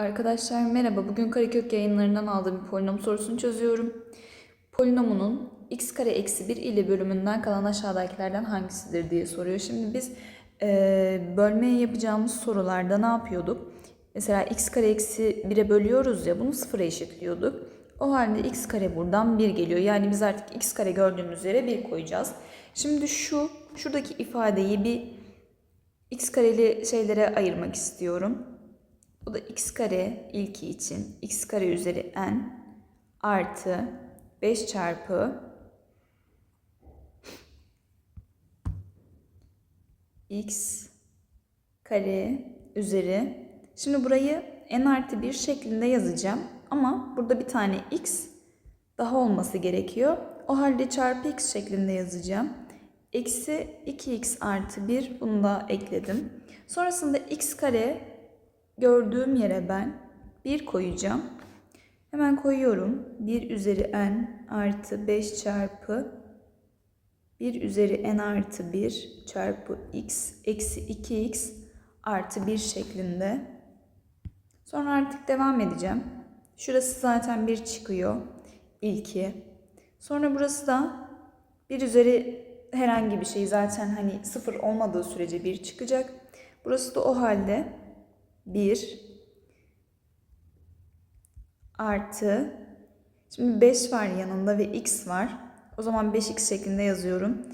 Arkadaşlar merhaba. Bugün Karekök yayınlarından aldığım bir polinom sorusunu çözüyorum. Polinomunun x kare eksi 1 ile bölümünden kalan aşağıdakilerden hangisidir diye soruyor. Şimdi biz e, bölmeye yapacağımız sorularda ne yapıyorduk? Mesela x kare eksi 1'e bölüyoruz ya bunu sıfıra eşitliyorduk. O halde x kare buradan 1 geliyor. Yani biz artık x kare gördüğümüz yere 1 koyacağız. Şimdi şu, şuradaki ifadeyi bir x kareli şeylere ayırmak istiyorum. Bu da x kare ilki için x kare üzeri n artı 5 çarpı x kare üzeri şimdi burayı n artı 1 şeklinde yazacağım ama burada bir tane x daha olması gerekiyor. O halde çarpı x şeklinde yazacağım. Eksi 2x artı 1 bunu da ekledim. Sonrasında x kare gördüğüm yere ben 1 koyacağım. Hemen koyuyorum. 1 üzeri n artı 5 çarpı 1 üzeri n artı 1 çarpı x eksi 2x artı 1 şeklinde. Sonra artık devam edeceğim. Şurası zaten 1 çıkıyor. İlki. Sonra burası da 1 üzeri herhangi bir şey zaten hani 0 olmadığı sürece 1 çıkacak. Burası da o halde 1 artı şimdi 5 var yanında ve x var. O zaman 5x şeklinde yazıyorum.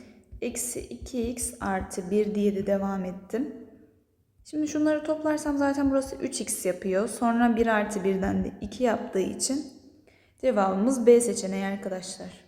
Eksi 2x artı 1 diye de devam ettim. Şimdi şunları toplarsam zaten burası 3x yapıyor. Sonra 1 artı 1'den de 2 yaptığı için cevabımız B seçeneği arkadaşlar.